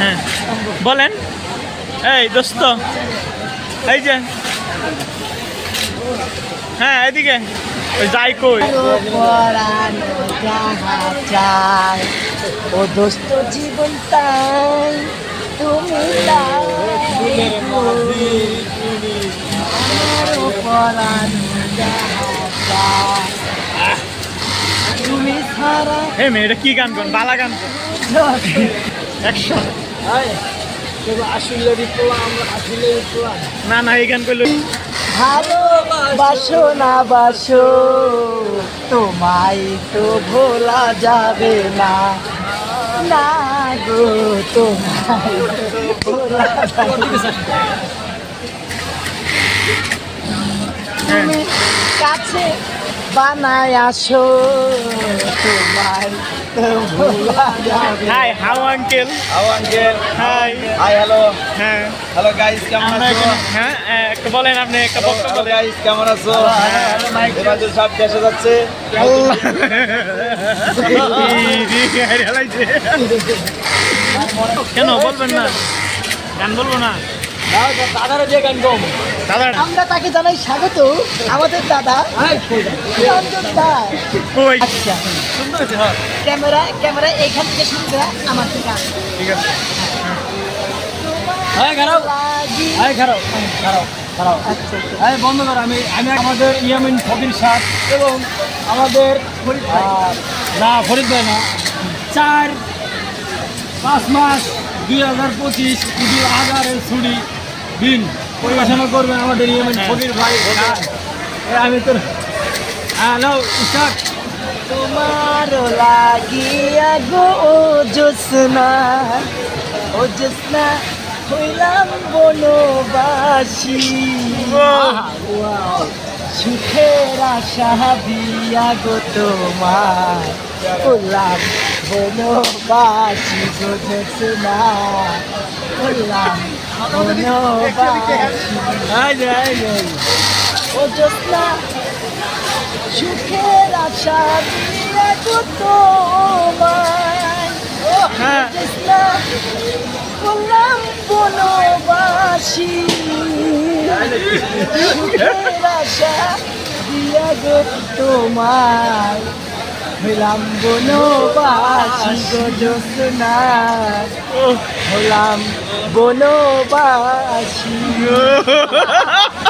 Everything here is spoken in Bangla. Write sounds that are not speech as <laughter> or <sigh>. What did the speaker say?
হ্যাঁ। বলেন। এই দোস্ত এই যে। হ্যাঁ এদিকে। ওই যাই কই। ও দোস্ত জীবন তাই তুমি তুমি ছাড়া মেয়ে এটা কি গান কোন বালা গান একশো না না এই গান করলে ভালো বাসো না বাসো তোমায় তো ভোলা যাবে না। না গো তোমায় ভোলা তুমি কাছে বানায় আসো তোমায়। Hi how uncle how uncle hi hi hello হ্যাঁ হ্যালো গাইস কেমন আছো হ্যাঁ একটা বলেন আপনি একটা বক্তব্য গাইস কেমন আছো এবাদুল সব দেশে যাচ্ছে কেন বলবেন না গান বলব না আমরা তাকে জানাই স্বাগত আমাদের দাদা দাস। আচ্ছা। হ্যাঁ। ক্যামেরা ক্যামেরা এখান থেকে শুরু করা আমার থেকে। ঠিক আছে। হ্যাঁ খারাপ লাগি হ্যাঁ খারাপ খারাপ খারাপ। হ্যাঁ বন্ধ কর আমি আমি আমাদের ইয়ামিন ফকির সাত এবং আমাদের ফরিদ না ফরিদ ভাই না। চার পাঁচ মাস দুই হাজার পঁচিশ ঈদুল আজহারের ছুটি। দিন পরিবেশনা করবেন আমাদের ইয়ামিন ফকির ভাই। হ্যাঁ, আমি তোর হ্যালো স্টার্ট তোমার লাগিয়া গো ও জোসনা ও জোসনা হইলাম বনবাসী। সুখের আশা দিয়া গো তোমার। হইলাম বনবাসী গো জোসনা হইলাম ও জোসনা সুখের আশা দিয়ে হ্যাঁ জোসনা বললাম বনবাসী সুখের আশা দিয়া গো তোমায় হইলাম বনবাসী গো জোসনা হলাম বনবাসী। <laughs>